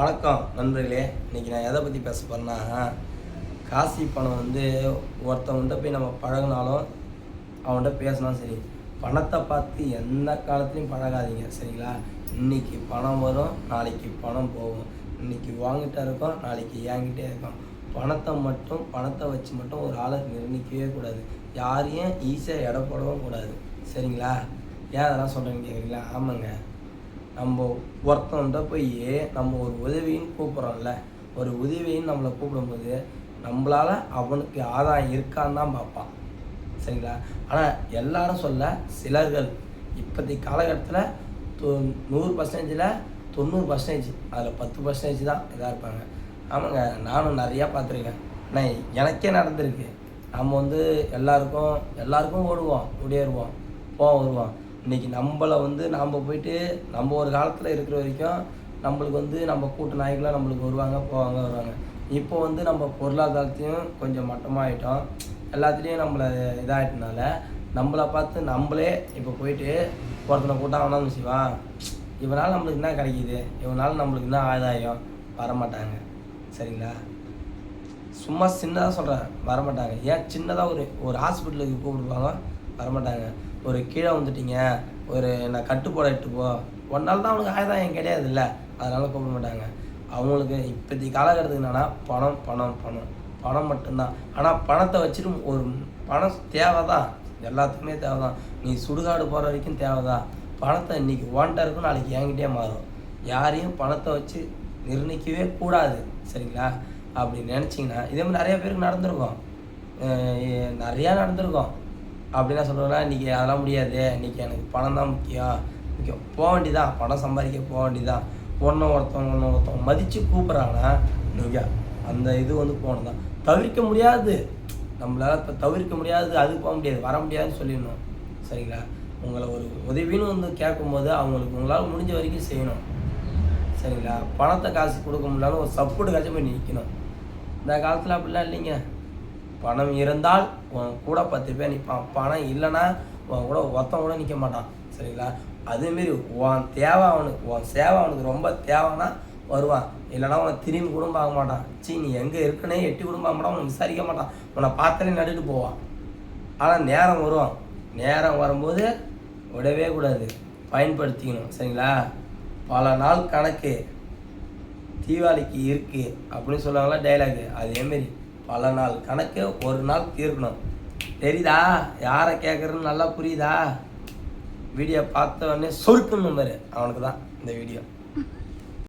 வணக்கம் நண்பர்களே. இன்றைக்கி நான் எதை பற்றி பேச போகிறேன்னா காசி பணம் வந்து ஒருத்தவன்கிட்ட போய் நம்ம பழகினாலும் அவன்கிட்ட பேசினாலும் சரி பணத்தை பார்த்து எந்த காலத்துலையும் பழகாதீங்க சரிங்களா? இன்னைக்கு பணம் வரும் நாளைக்கு பணம் போகும். இன்றைக்கி வாங்கிட்டே இருக்கும் நாளைக்கு ஏங்கிட்டே இருக்கும். பணத்தை மட்டும் பணத்தை வச்சு மட்டும் ஒரு ஆளை நிர்ணயிக்கவே கூடாது. யாரையும் ஈஸியாக எடை போடவும் கூடாது சரிங்களா? ஏன் அதெல்லாம் சொல்கிறேன்னு கேட்குறீங்களா ஆமாங்க. நம்ம ஒருத்தவன்கிட்ட போய் நம்ம ஒரு உதவின்னு கூப்பிட்றோம்ல ஒரு உதவின்னு நம்மளை கூப்பிடும்போது நம்மளால அவனுக்கு ஆதாயம் இருக்கான்னு தான் பார்ப்பான். சரிங்களா? ஆனால் எல்லாரும் சொல்ல சிலர்கள் இப்போதைய காலகட்டத்தில் தொ நூறு பர்சன்டேஜில் தொண்ணூறு பர்சன்டேஜ் அதில் பத்து பர்சன்டேஜ் தான் இதாக இருப்பாங்க. ஆமாங்க நானும் நிறையா பார்த்துருக்கேன். நான் எனக்கே நடந்திருக்கு. நம்ம வந்து எல்லாருக்கும் எல்லாருக்கும் ஓடுவோம் ஓடியேறுவோம் போவோம் வருவோம். இன்னைக்கு நம்மளை வந்து நாம் போயிட்டு நம்ம ஒரு காலத்தில் இருக்கிற வரைக்கும் நம்மளுக்கு வந்து நம்ம கூட்ட நாய்களாக நம்மளுக்கு வருவாங்க போவாங்க வருவாங்க. இப்போ வந்து நம்ம பொருளாதாரத்தையும் கொஞ்சம் மட்டமாகிட்டோம் எல்லாத்துலேயும் நம்மளை இதாகிட்டனால நம்மளை பார்த்து நம்மளே இப்போ போயிட்டு ஒருத்தனை கூட்டம் வேணாம்னு சிவா இவனால் நம்மளுக்கு என்ன கிடைக்கிது? இவனால் நம்மளுக்கு என்ன ஆதாயம்? வரமாட்டாங்க. சரிங்களா? சும்மா சின்னதாக சொல்கிறேன் வரமாட்டாங்க. ஏன் சின்னதாக ஒரு ஒரு ஹாஸ்பிட்டலுக்கு கூப்பிடுவாங்க வரமாட்டாங்க. ஒரு கீழே வந்துட்டீங்க ஒரு நான் கட்டு போட இட்டு போ. ஒரு நாள் தான் அவனுக்கு ஆயுதாயம் கிடையாது இல்லை அதனால் கூப்பிட மாட்டாங்க. அவங்களுக்கு இப்போதைக்கு காலகட்டத்துக்கு என்னன்னா பணம் பணம் பணம். பணம் மட்டும்தான். ஆனால் பணத்தை வச்சுட்டு ஒரு பணம் தேவை தான் எல்லாத்துக்குமே தேவை தான் நீ சுடுகாடு போகிற வரைக்கும் தேவை தான் பணத்தை இன்னைக்கு ஓன்ட்ட இருக்கும் நாளைக்கு என்கிட்டே மாறும். யாரையும் பணத்தை வச்சு நிர்ணயிக்கவே கூடாது. சரிங்களா? அப்படி நினச்சிங்கன்னா இதே மாதிரி நிறைய பேருக்கு நடந்திருக்கும். நிறையா நடந்திருக்கும். அப்படின்னா சொல்கிறோன்னா இன்றைக்கி அதெல்லாம் முடியாது இன்றைக்கி எனக்கு பணம் தான் முக்கியம். முக்கியம் போக வேண்டியதான் பணம் சம்பாதிக்க போக வேண்டியதான் ஒன்று ஒருத்தவங்க ஒன்று ஒருத்தவங்க மதித்து கூப்பிட்றாங்கன்னா நீங்கள் அந்த இது வந்து போகணும் தான். தவிர்க்க முடியாது. நம்மளால் இப்போ தவிர்க்க முடியாது அது போக முடியாது வர முடியாதுன்னு சொல்லிடணும். சரிங்களா? உங்களை ஒரு உதவின்னு வந்து கேட்கும்போது அவங்களுக்கு உங்களால் முடிஞ்ச வரைக்கும் செய்யணும். சரிங்களா? பணத்தை காசு கொடுக்க முடியலன்னு ஒரு சப்போர்ட் காட்சி போய் நிற்கணும் இந்த காலத்தில் அப்படிலாம் இல்லைங்க. பணம் இருந்தால் உன் கூட பத்து பேர் நிற்பான் பணம் இல்லைன்னா உன் கூட ஒருத்தன் கூட நிற்க மாட்டான். சரிங்களா? அதேமாரி உன் தேவை அவனுக்கு உன் சேவை அவனுக்கு ரொம்ப தேவைன்னா வருவான். இல்லைனா உன்னை திரும்பி கூட பார்க்க மாட்டான். சீ நீ எங்கே இருக்குன்னே எட்டி கூட பார்க்க மாட்டான். உன்னை விசாரிக்க மாட்டான். உன்னை பார்த்தாலே நட்டுட்டு போவான். ஆனால் நேரம் வரும். நேரம் வரும்போது விடவே கூடாது. பயன்படுத்திக்கணும். சரிங்களா? பல நாள் கணக்கு தீபாவளிக்கு இருக்கு அப்படின்னு சொல்லுவாங்களா டைலாகு அதேமாரி பல நாள் கணக்கு ஒரு நாள் தீர்க்கணும். தெரியுதா? யாரை கேட்குறன்னு நல்லா புரியுதா? வீடியோ பார்த்த உடனே சொருக்குன்னு பாரு அவனுக்கு தான் இந்த வீடியோ.